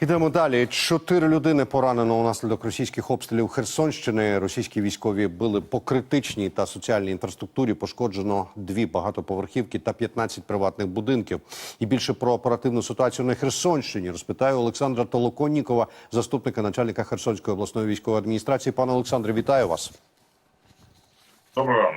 Ідемо далі. Чотири людини поранено унаслідок російських обстрілів Херсонщини. Російські військові били по критичній та соціальній інфраструктурі. Пошкоджено дві багатоповерхівки та 15 приватних будинків. І більше про оперативну ситуацію на Херсонщині розпитаю Олександра Толоконнікова, заступника начальника Херсонської обласної військової адміністрації. Пане Олександре, вітаю вас. Доброго.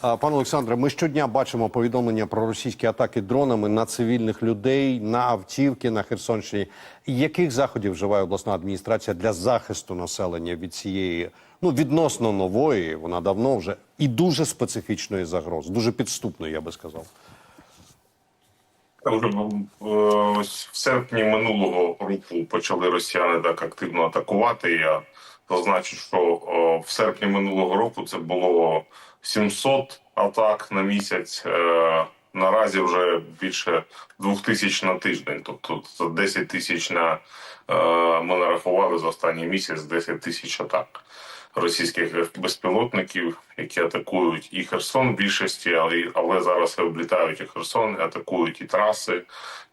Пане Олександре, ми щодня бачимо повідомлення про російські атаки дронами на цивільних людей, на автівки на Херсонщині. Яких заходів вживає обласна адміністрація для захисту населення від цієї ну відносно нової, вона давно вже і дуже специфічної загрози, дуже підступної, я би сказав. Е, ось в серпні минулого року почали росіяни так активно атакувати. Я зазначу, що в серпні минулого року це було 700 атак на місяць. Е, Наразі вже більше двох тисяч на тиждень. Тобто це 10 тисяч на е, ми нарахували за останній місяць 10 тисяч атак російських безпілотників, які атакують і Херсон в більшості, але але зараз облітають і Херсон, атакують і траси,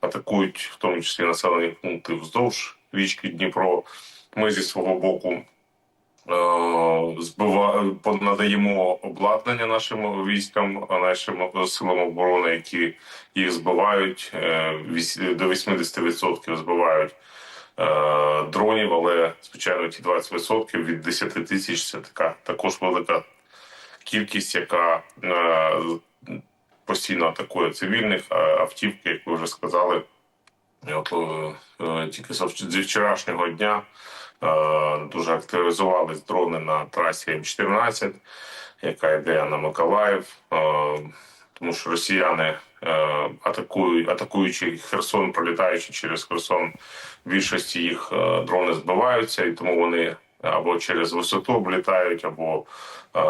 атакують в тому числі населені пункти вздовж річки Дніпро. Ми зі свого боку е, збива надаємо обладнання нашим військам, нашим силам оборони, які їх збивають е, до 80% збивають е, дронів, але звичайно ті 20% від 10 тисяч це така також велика кількість, яка е, постійно атакує цивільних автівки, як ви вже сказали. От е, е, тільки зі вчорашнього дня е, дуже активізувались дрони на трасі М14, яка йде на Миколаїв. Тому що росіяни атакують, атакуючи Херсон, пролітаючи через Херсон, більшості їх дрони збиваються, і тому вони або через висоту облітають, або е,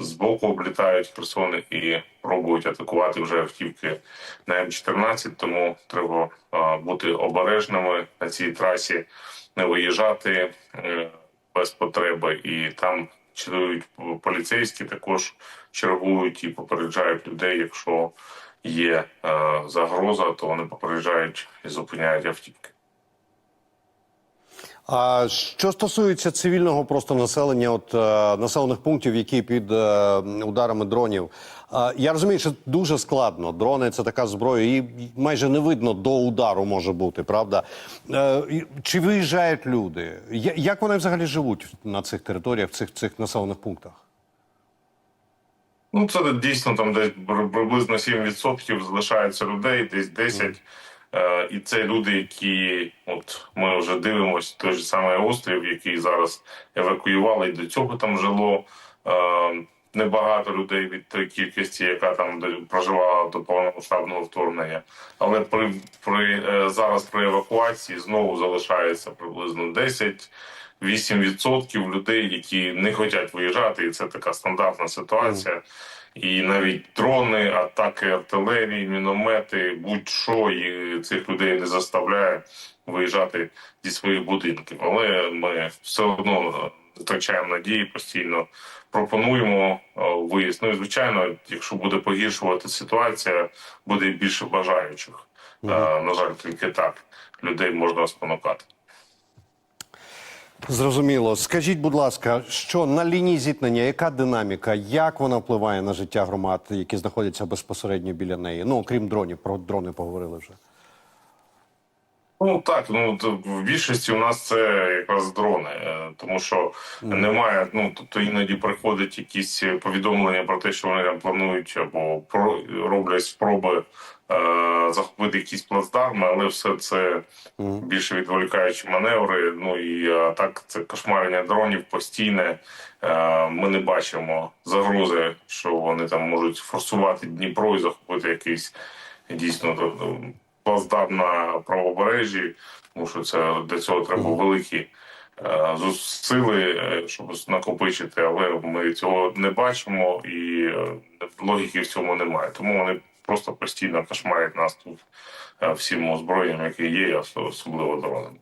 збоку облітають Херсон і пробують атакувати вже автівки на М14. Тому треба е, бути обережними на цій трасі, не виїжджати е, без потреби, і там чергують поліцейські також чергують і попереджають людей. Якщо є е, загроза, то вони попереджають і зупиняють автівки. А що стосується цивільного просто населення, от е, населених пунктів, які під е, ударами дронів, е, я розумію, що дуже складно. Дрони це така зброя, і майже не видно до удару може бути, правда? Е, чи виїжджають люди? Я- Як вони взагалі живуть на цих територіях, в цих, цих населених пунктах? Ну це дійсно там десь приблизно 7% залишається людей, десь 10%. Е, і це люди, які от ми вже дивимося, той же самий острів, який зараз евакуювали, і до цього там жило е, небагато людей від тої кількості, яка там проживала до повномасштабного вторгнення. Але при, при е, зараз при евакуації знову залишається приблизно 10 8% людей, які не хочуть виїжджати, і це така стандартна ситуація. І навіть дрони, атаки артилерії, міномети, будь-що і цих людей не заставляє виїжджати зі своїх будинків. Але ми все одно втрачаємо надії, постійно пропонуємо е, виїзд. Ну і звичайно, якщо буде погіршувати ситуація, буде більше бажаючих. Е, На жаль, тільки так людей можна спонукати. Зрозуміло. Скажіть, будь ласка, що на лінії зіткнення, яка динаміка, як вона впливає на життя громад, які знаходяться безпосередньо біля неї? Ну, окрім дронів, про дрони поговорили вже. Ну так, ну в більшості у нас це якраз дрони, е, тому що немає. Ну тобто іноді приходять якісь повідомлення про те, що вони там планують або роблять спроби е, захопити якісь плацдарми, але все це більше відволікаючі маневри. Ну і е, так це кошмарення дронів постійне. Е, ми не бачимо загрози, що вони там можуть форсувати Дніпро і захопити якийсь дійсно тобто, плацдарм на правобережжі, тому що це для цього треба великі е, зус- сили, е, щоб накопичити, але ми цього не бачимо і е, логіки в цьому немає. Тому вони просто постійно кошмарять нас тут всім озброєнням, яке є, ос- особливо дронами.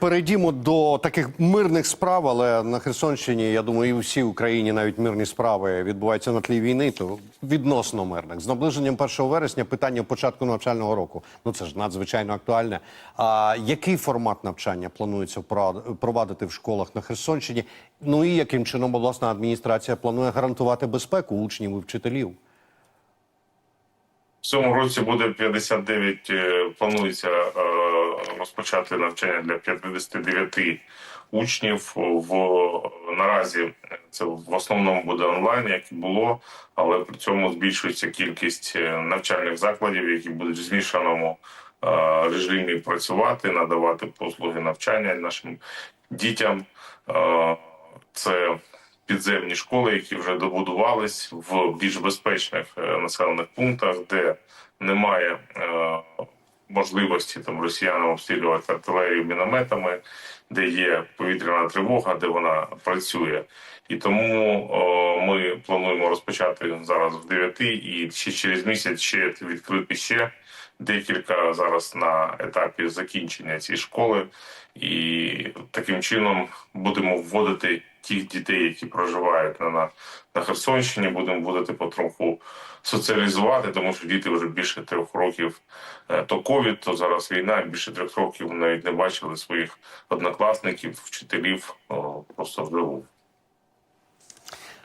Перейдімо до таких мирних справ, але на Херсонщині, я думаю, і у всій Україні навіть мирні справи відбуваються на тлі війни, то відносно мирних. З наближенням 1 вересня питання початку навчального року. Ну це ж надзвичайно актуальне. А який формат навчання планується впровадити в школах на Херсонщині? Ну і яким чином обласна адміністрація планує гарантувати безпеку учнів і вчителів? В цьому році буде 59, е, планується е, розпочати навчання для 59 учнів. В наразі це в основному буде онлайн, як і було, але при цьому збільшується кількість е, навчальних закладів, які будуть в змішаному е, режимі працювати, надавати послуги навчання нашим дітям. Е, Це підземні школи, які вже добудувались в більш безпечних населених пунктах, де немає можливості там росіянам обстрілювати артилерію мінометами, де є повітряна тривога, де вона працює. І тому е, ми плануємо розпочати зараз в 9 і ще через місяць ще відкрити ще декілька зараз на етапі закінчення цієї школи, і таким чином будемо вводити тих дітей, які проживають на, на, Херсонщині, будемо будете потроху соціалізувати, тому що діти вже більше трьох років е, то ковід, то зараз війна. Більше трьох років навіть не бачили своїх однокласників, вчителів о, просто вживу.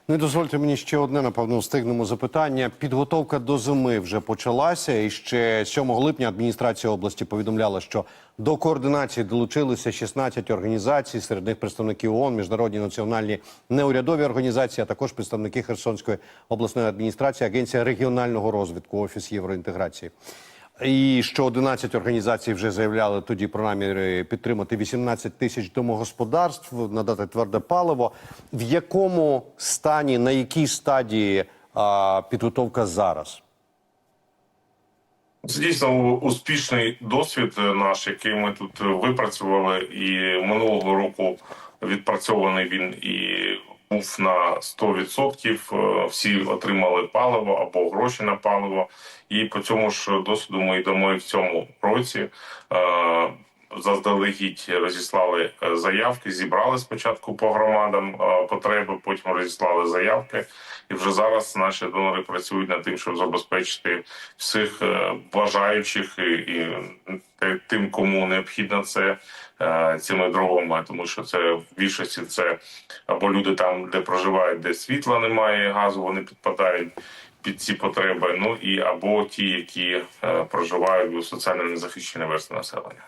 Ну і дозвольте мені ще одне, напевно, встигнемо запитання. Підготовка до зими вже почалася, і ще 7 липня адміністрація області повідомляла, що до координації долучилися 16 організацій, серед них представники ООН, міжнародні національні неурядові організації, а також представники Херсонської обласної адміністрації, Агенція регіонального розвитку, Офіс євроінтеграції. І що 11 організацій вже заявляли тоді про наміри підтримати 18 тисяч домогосподарств, надати тверде паливо. В якому стані, на якій стадії а, підготовка зараз? Це дійсно успішний досвід е, наш, який ми тут е, випрацювали, і минулого року відпрацьований він і був на 100%. Е, Всі отримали паливо або гроші на паливо. І по цьому ж досвіду ми йдемо і в цьому році. Заздалегідь розіслали е, заявки, зібрали спочатку по громадам е, потреби, потім розіслали заявки. І вже зараз наші донори працюють над тим, щоб забезпечити всіх е, бажаючих і, і тим, кому необхідно це цими дровами, тому що це в більшості це або люди там, де проживають, де світла немає, газу вони підпадають під ці потреби. Ну і або ті, які е, проживають у соціально незахищеній верстві населення.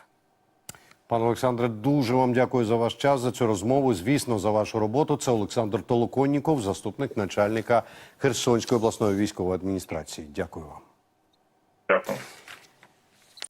Пане Олександре, дуже вам дякую за ваш час, за цю розмову. Звісно, за вашу роботу. Це Олександр Толоконніков, заступник начальника Херсонської обласної військової адміністрації. Дякую вам. Дякую.